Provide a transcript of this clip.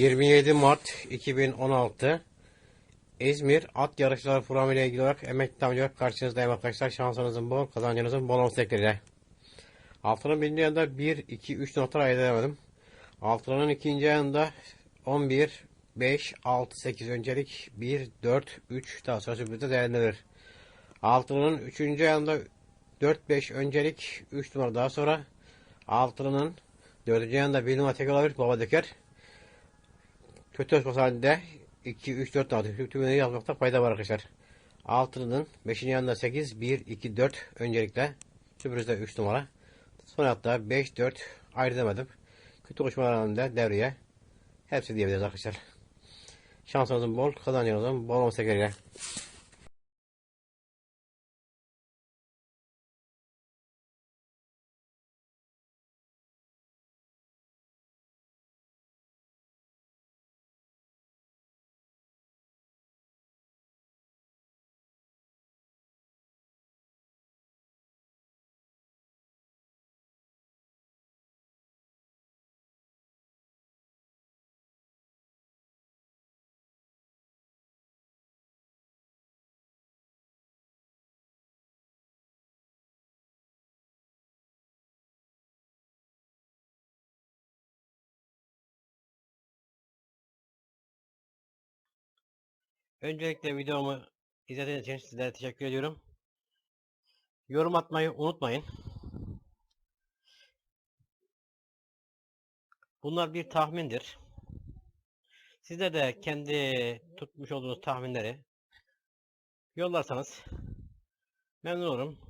27 Mart 2016 İzmir At Yarışları Programı ile ilgili olarak emekli olarak karşınızdayım arkadaşlar. Şansınızın bol, kazancınızın bol olması dileğiyle. Altının birinci ayında 1, 2, 3 notlar ayırt edemedim. Altının ikinci ayında 11, 5, 6, 8 öncelik 1, 4, 3 daha sonra sürprizde değerlendirilir. Altının üçüncü ayında 4, 5 öncelik 3 numara daha sonra altının dördüncü ayında 1 numara tekrar olabilir baba döker. Kötü öz halinde 2, 3, 4 tane tümünü yazmakta fayda var arkadaşlar. Altının 5. yanında 8, 1, 2, 4 öncelikle sürprizde 3 numara. Son hatta 5, 4 ayrı demedim. Kötü koşmalarında devreye hepsi diyebiliriz arkadaşlar. Şansınızın bol, kazancınızın bol olması gerekiyor. Öncelikle videomu izlediğiniz için sizlere teşekkür ediyorum. Yorum atmayı unutmayın. Bunlar bir tahmindir. Sizler de kendi tutmuş olduğunuz tahminleri yollarsanız memnun olurum.